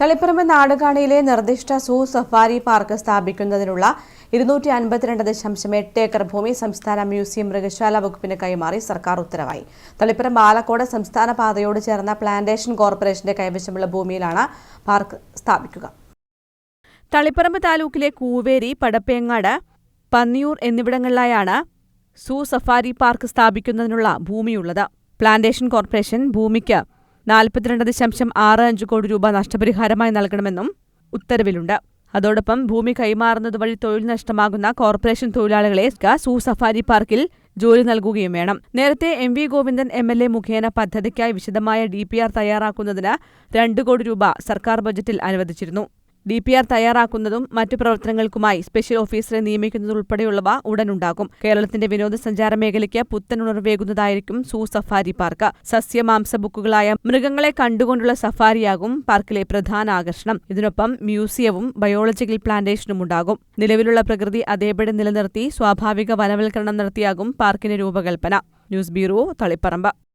തളിപ്പറമ്പ് നാടുകാണിയിലെ നിർദ്ദിഷ്ട സൂ safari park സ്ഥാപിക്കുന്നതിനുള്ള ഇരുന്നൂറ്റി അൻപത്തിരണ്ട് ദശാംശം എട്ട് ഏക്കർ ഭൂമി സംസ്ഥാന മ്യൂസിയം മൃഗശാല വകുപ്പിന് കൈമാറി സർക്കാർ ഉത്തരവായി. തളിപ്പുറം ബാലക്കോട് സംസ്ഥാന പാതയോട് ചേർന്ന പ്ലാന്റേഷൻ കോർപ്പറേഷന്റെ കൈവശമുള്ള ഭൂമിയിലാണ് പാർക്ക് സ്ഥാപിക്കുക. തളിപ്പറമ്പ് താലൂക്കിലെ കൂവേരി പടപ്പേങ്ങാട് പന്നിയൂർ എന്നിവിടങ്ങളിലായാണ് സൂ സഫാരി പാർക്ക് സ്ഥാപിക്കുന്നതിനുള്ള ഭൂമിയുള്ളത്. പ്ലാന്റേഷൻ കോർപ്പറേഷൻ ഭൂമിക്ക് നാൽപ്പത്തിരണ്ട് ദശാംശം ആറ് അഞ്ച് കോടി രൂപ നഷ്ടപരിഹാരമായി നൽകണമെന്നും ഉത്തരവിലുണ്ട്. അതോടൊപ്പം ഭൂമി കൈമാറുന്നത് വഴി തൊഴിൽ നഷ്ടമാകുന്ന കോർപ്പറേഷൻ തൊഴിലാളികളെ സൂ സഫാരി പാർക്കിൽ ജോലി നൽകുകയും വേണം. നേരത്തെ M V Govindan M L A മുഖേന പദ്ധതിക്കായി വിശദമായ ഡി പി ആർ തയ്യാറാക്കുന്നതിന് രണ്ട് കോടി രൂപ സർക്കാർ ബജറ്റിൽ അനുവദിച്ചിരുന്നു. ഡി പി ആർ തയ്യാറാക്കുന്നതും മറ്റു പ്രവർത്തനങ്ങൾക്കുമായി സ്പെഷ്യൽ ഓഫീസറെ നിയമിക്കുന്നതുൾപ്പെടെയുള്ളവ ഉടനുണ്ടാകും. കേരളത്തിന്റെ വിനോദസഞ്ചാര മേഖലയ്ക്ക് പുത്തൻ ഉണർവേകുന്നതായിരിക്കും സൂ സഫാരി പാർക്ക്. സസ്യമാംസ ബുക്കുകളായ മൃഗങ്ങളെ കണ്ടുകൊണ്ടുള്ള സഫാരിയാകും പാർക്കിലെ പ്രധാന ആകർഷണം. ഇതിനൊപ്പം മ്യൂസിയവും ബയോളജിക്കൽ പ്ലാന്റേഷനും ഉണ്ടാകും. നിലവിലുള്ള പ്രകൃതി അതേപടി നിലനിർത്തി സ്വാഭാവിക വനവൽക്കരണം നടത്തിയാകും പാർക്കിന്റെ രൂപകൽപ്പന. News bureau Taliparamba.